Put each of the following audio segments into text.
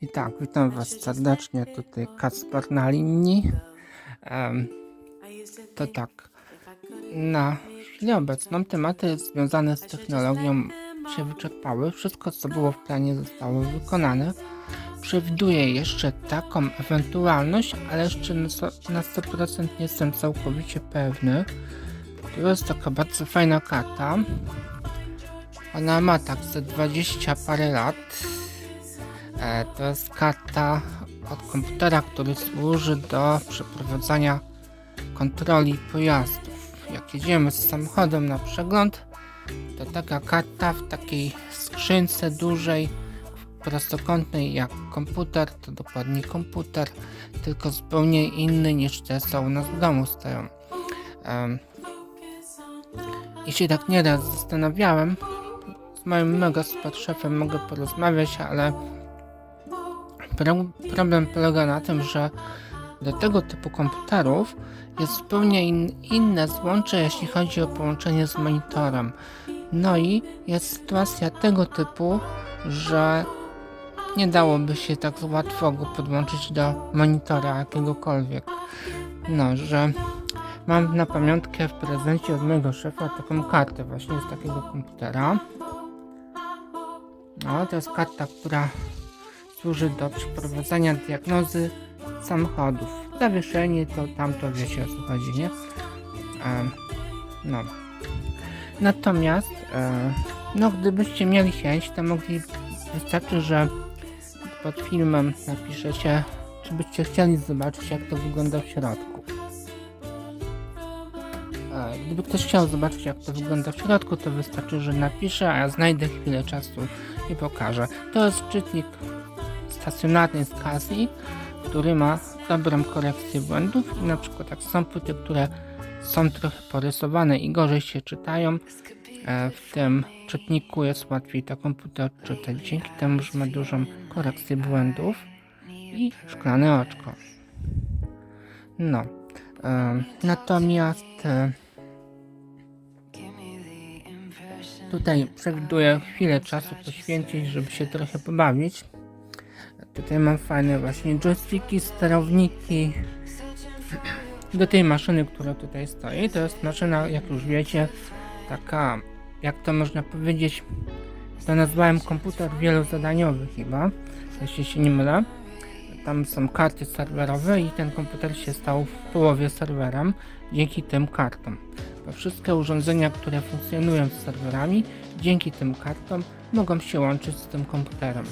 I tak, witam Was serdecznie, tutaj Kacper na linii. To tak, na chwilę obecną tematy związane z technologią się wyczerpały. Wszystko, co było w planie, zostało wykonane. Przewiduję jeszcze taką ewentualność, ale jeszcze na 100% nie jestem całkowicie pewny. To jest taka bardzo fajna karta. Ona ma tak ze 20 parę lat. E, to jest karta od komputera, który służy do przeprowadzania kontroli pojazdów. Jak jedziemy z samochodem na przegląd, to taka karta w takiej skrzynce dużej, prostokątnej jak komputer, to dokładnie komputer, tylko zupełnie inny niż te co u nas w domu stoją. Em, I się tak nieraz zastanawiałem, z moim mega super szefem mogę porozmawiać, ale pro, problem polega na tym, że do tego typu komputerów jest zupełnie in, inne złącze, jeśli chodzi o połączenie z monitorem. No i jest sytuacja tego typu, że nie dałoby się tak łatwo go podłączyć do monitora jakiegokolwiek. No, że mam na pamiątkę w prezencie od mojego szefa taką kartę właśnie z takiego komputera. No, to jest karta, która służy do przeprowadzania diagnozy samochodów. Zawieszenie to tamto wiecie o co chodzi, nie? E, no. Natomiast, e, no gdybyście mieli chęć, to mogli, wystarczy, że pod filmem napiszecie, czy byście chcieli zobaczyć, jak to wygląda w środku. E, Gdyby ktoś chciał zobaczyć, jak to wygląda w środku, to wystarczy, że napiszę, a ja znajdę chwilę czasu i pokażę. To jest czytnik stacjonarny z Casio, który ma dobrą korekcję błędów i na przykład jak są płyty, które są trochę porysowane i gorzej się czytają, e, w tym czytniku jest łatwiej to komputer czytać dzięki temu, że ma dużą korekcję błędów i szklane oczko. No. E, natomiast tutaj przewiduję chwilę czasu poświęcić, żeby się trochę pobawić. Tutaj mam fajne właśnie joysticki, sterowniki do tej maszyny, która tutaj stoi. To jest maszyna, jak już wiecie, taka, jak to można powiedzieć, to nazwałem komputer wielozadaniowy chyba, jeśli się nie mylę. Tam są karty serwerowe i ten komputer się stał w połowie serwerem dzięki tym kartom. Wszystkie urządzenia, które funkcjonują z serwerami, dzięki tym kartom mogą się łączyć z tym komputerem.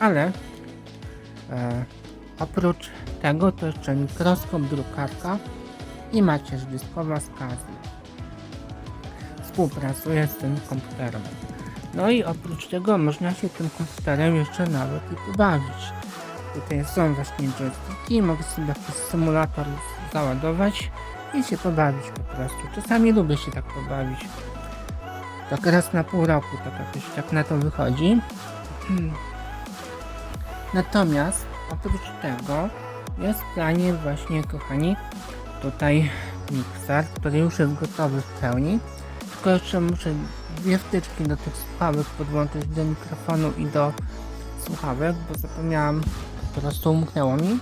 Ale e, oprócz tego to jeszcze mikroskop, drukarka i macierz dyskowa z Casio. Współpracuje z tym komputerem. No i oprócz tego można się tym komputerem jeszcze nawet i pobawić. Tutaj są właśnie joysticki, mogę sobie jakiś symulator załadować i się pobawić po prostu. Czasami lubię się tak pobawić. Tak raz na pół roku tak jakoś tak na to wychodzi. Natomiast oprócz tego jest planie właśnie, kochani, tutaj mikser, który już jest gotowy w pełni. Tylko jeszcze muszę dwie wtyczki do tych słuchawek podłączyć do mikrofonu i do słuchawek, bo zapomniałam, po prostu umknęło mi.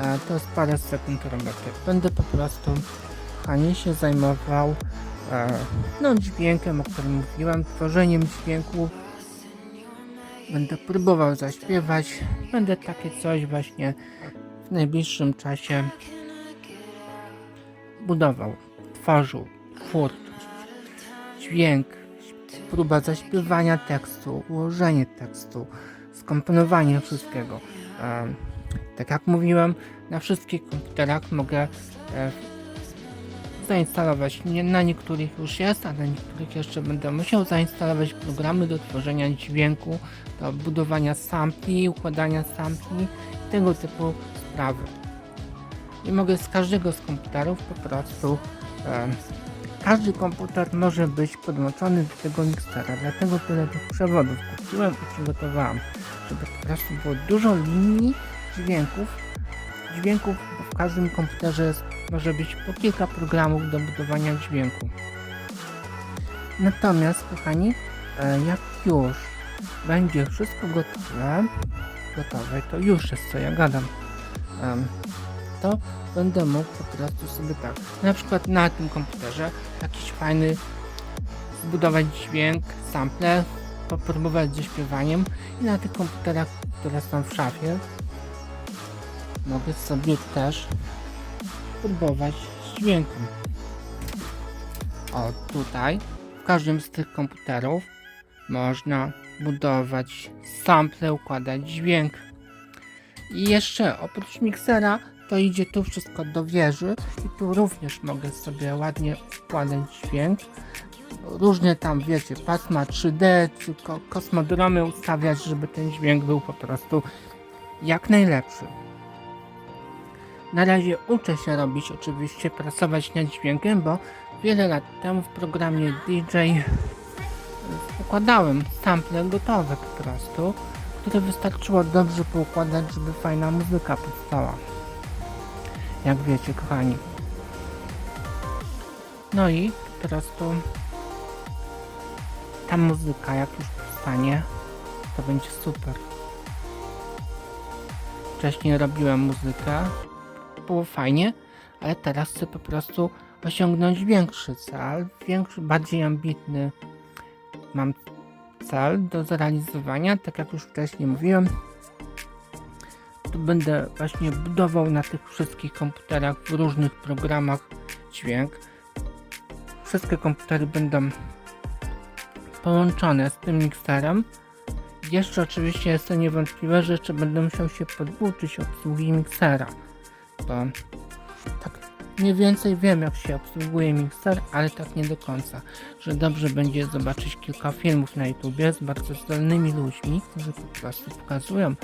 E, to jest parę sekund roboty. Będę po prostu, kochani, się zajmował e, no, dźwiękiem, o którym mówiłem, tworzeniem dźwięku Będę próbował zaśpiewać. Będę takie coś właśnie w najbliższym czasie budował, tworzył, twórczość, dźwięk, próba zaśpiewania tekstu, ułożenie tekstu, skomponowanie wszystkiego. Tak jak mówiłem, na wszystkich komputerach mogę e, zainstalować. Nie, na niektórych już jest, a na niektórych jeszcze będę musiał zainstalować programy do tworzenia dźwięku, do budowania sampli, układania sampli, tego typu sprawy. I mogę z każdego z komputerów po prostu e, każdy komputer może być podłączony do tego miksera, dlatego tyle tych przewodów kupiłem i przygotowałem, żeby po prostu było dużo linii dźwięków, dźwięków, w każdym komputerze może być po kilka programów do budowania dźwięku. Natomiast, kochani, e, jak już będzie wszystko gotowe, gotowe, to już jest co ja gadam, to będę mógł po prostu sobie tak, na przykład na tym komputerze jakiś fajny zbudować dźwięk, sample, popróbować ze śpiewaniem i na tych komputerach, które są w szafie mogę sobie też próbować z dźwiękiem. O, tutaj w każdym z tych komputerów można budować sample, układać dźwięk. I jeszcze oprócz miksera to idzie tu wszystko do wieży i tu również mogę sobie ładnie układać dźwięk. Różne tam wiecie, pasma 3D, czy ko- kosmodromy ustawiać, żeby ten dźwięk był po prostu jak najlepszy. Na razie uczę się robić oczywiście, pracować nad dźwiękiem, bo wiele lat temu w programie DJ układałem sample gotowe po prostu, które wystarczyło dobrze poukładać, żeby fajna muzyka powstała. Jak wiecie, kochani. No i po prostu ta muzyka, jak już powstanie, to będzie super. Wcześniej robiłem muzykę, było fajnie, ale teraz chcę po prostu osiągnąć większy cel, większy, bardziej ambitny mam cel do zrealizowania, tak jak już wcześniej mówiłem. Tu będę właśnie budował na tych wszystkich komputerach w różnych programach dźwięk. Wszystkie komputery będą połączone z tym mikserem. Jeszcze oczywiście jest to niewątpliwe, że jeszcze będę musiał się poduczyć obsługi miksera tak mniej więcej wiem jak się obsługuje mikser, ale tak nie do końca, że dobrze będzie zobaczyć kilka filmów na YouTubie z bardzo zdolnymi ludźmi, którzy po prostu pokazują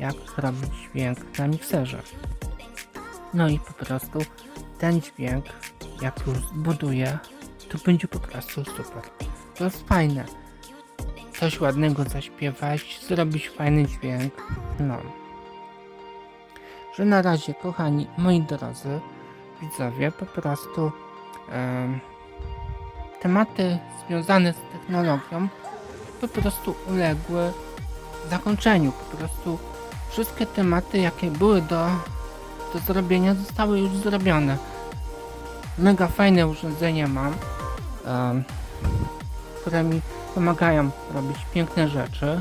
jak robić dźwięk na mikserze. No i po prostu ten dźwięk, jak już zbuduję, to będzie po prostu super. To jest fajne. Coś ładnego zaśpiewać, zrobić fajny dźwięk. No że na razie, kochani, moi drodzy widzowie, po prostu em, tematy związane z technologią po prostu uległy zakończeniu. Po prostu wszystkie tematy, jakie były do, do zrobienia, zostały już zrobione. Mega fajne urządzenia mam, em, które mi pomagają robić piękne rzeczy,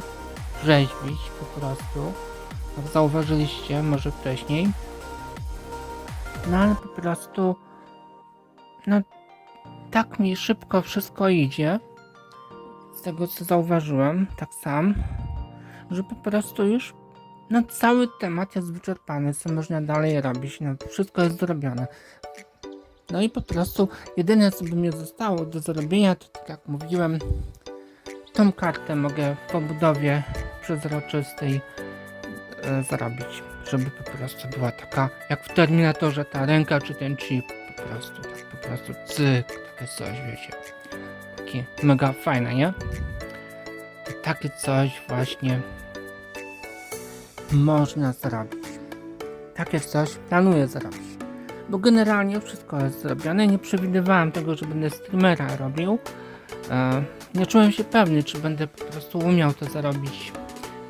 rzeźbić po prostu jak zauważyliście może wcześniej. No ale po prostu no tak mi szybko wszystko idzie z tego co zauważyłem, tak sam, że po prostu już no cały temat jest wyczerpany, co można dalej robić, no wszystko jest zrobione. No i po prostu jedyne co by mi zostało do zrobienia, to tak jak mówiłem, tą kartę mogę po budowie przezroczystej zrobić, żeby po prostu była taka, jak w Terminatorze ta ręka czy ten chip, po prostu, tak po prostu cyk, takie coś, wiecie. Takie mega fajne, nie? To takie coś właśnie można zrobić. Takie coś planuję zrobić. Bo generalnie wszystko jest zrobione. Nie przewidywałem tego, że będę streamera robił. E, nie czułem się pewny, czy będę po prostu umiał to zrobić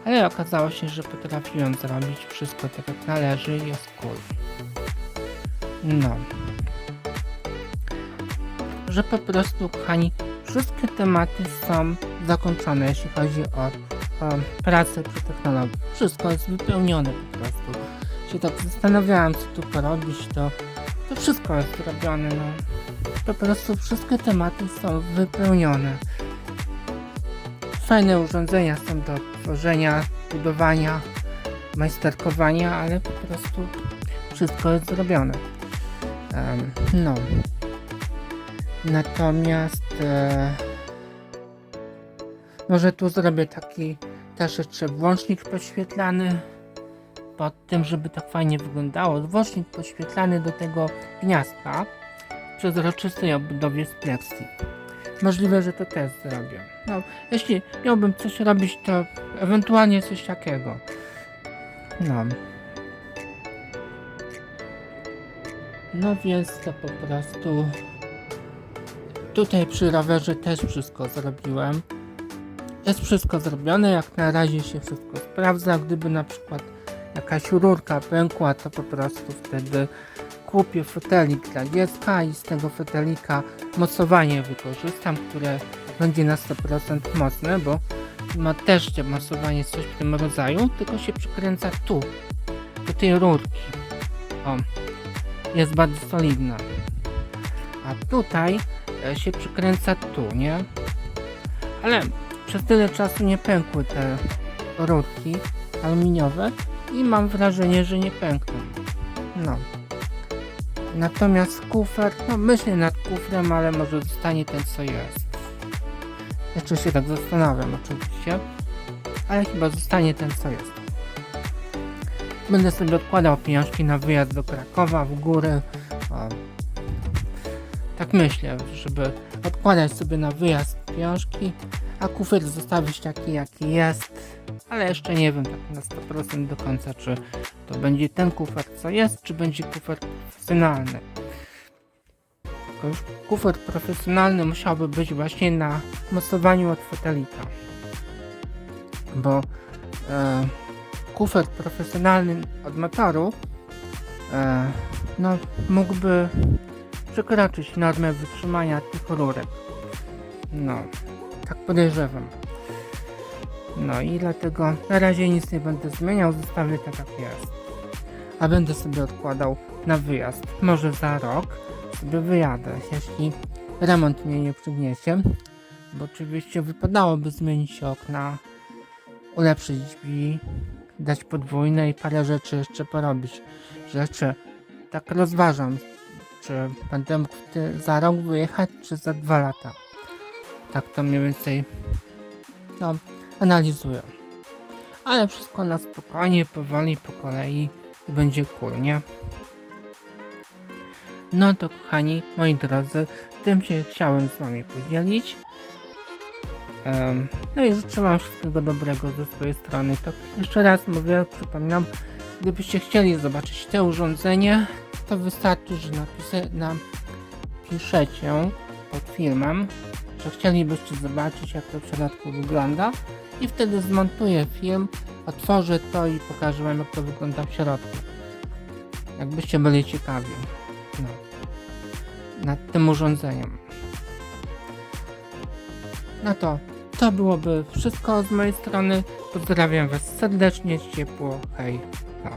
ale okazało się, że potrafiłem zrobić wszystko tak jak należy i jest cool. No. Że po prostu, kochani, wszystkie tematy są zakończone, jeśli chodzi o, o pracę przy technologii. Wszystko jest wypełnione po prostu. Się tak zastanawiałem, co tu porobić, to, to wszystko jest zrobione, no. Po prostu wszystkie tematy są wypełnione fajne urządzenia są do tworzenia, budowania, majsterkowania, ale po prostu wszystko jest zrobione. No. Natomiast e, może tu zrobię taki też jeszcze włącznik podświetlany pod tym, żeby tak fajnie wyglądało. Włącznik podświetlany do tego gniazdka przezroczystej obudowie z plexi. Możliwe, że to też zrobię. No, jeśli miałbym coś robić, to ewentualnie coś takiego. No. No więc to po prostu. Tutaj przy rowerze też wszystko zrobiłem. jest wszystko zrobione, jak na razie się wszystko sprawdza. Gdyby na przykład jakaś rurka pękła, to po prostu wtedy kupię fotelik dla dziecka i z tego fotelika mocowanie wykorzystam, które będzie na 100% mocne, bo ma też te mocowanie coś w tym rodzaju, tylko się przykręca tu, do tej rurki. O, jest bardzo solidna. A tutaj e, się przykręca tu, nie? Ale przez tyle czasu nie pękły te rurki aluminiowe i mam wrażenie, że nie pękną. No. Natomiast kufer, no myślę nad kufrem, ale może zostanie ten co jest. Jeszcze się tak zastanawiam oczywiście, ale chyba zostanie ten co jest. Będę sobie odkładał pieniążki na wyjazd do Krakowa w góry. O, tak myślę, żeby odkładać sobie na wyjazd pieniążki, a kufer zostawić taki jaki jest. Ale jeszcze nie wiem tak na 100% do końca, czy to będzie ten kufer co jest, czy będzie kufer profesjonalny. Tylko już kufer profesjonalny musiałby być właśnie na mocowaniu od fotelika. Bo e, kufer profesjonalny od motoru e, no, mógłby przekroczyć normę wytrzymania tych rurek. No, tak podejrzewam. No i dlatego na razie nic nie będę zmieniał, zostawię tak jak jest. A będę sobie odkładał na wyjazd. Może za rok sobie wyjadę, jeśli remont mnie nie przygniesie. Bo oczywiście wypadałoby zmienić okna, ulepszyć drzwi, dać podwójne i parę rzeczy jeszcze porobić. Rzeczy tak rozważam, czy będę mógł za rok wyjechać, czy za dwa lata. Tak to mniej więcej no, analizuję. Ale wszystko na spokojnie, powoli, po kolei będzie cool, nie? No to kochani, moi drodzy, tym się chciałem z wami podzielić. Em, no i życzę wam wszystkiego dobrego ze swojej strony. To jeszcze raz mówię, przypominam, gdybyście chcieli zobaczyć te urządzenie, to wystarczy, że napisy, napiszecie pod filmem, że chcielibyście zobaczyć jak to w środku wygląda i wtedy zmontuję film, otworzę to i pokażę wam jak to wygląda w środku. Jakbyście byli ciekawi. No. Nad tym urządzeniem. No to to byłoby wszystko z mojej strony. Pozdrawiam was serdecznie, ciepło, hej. No.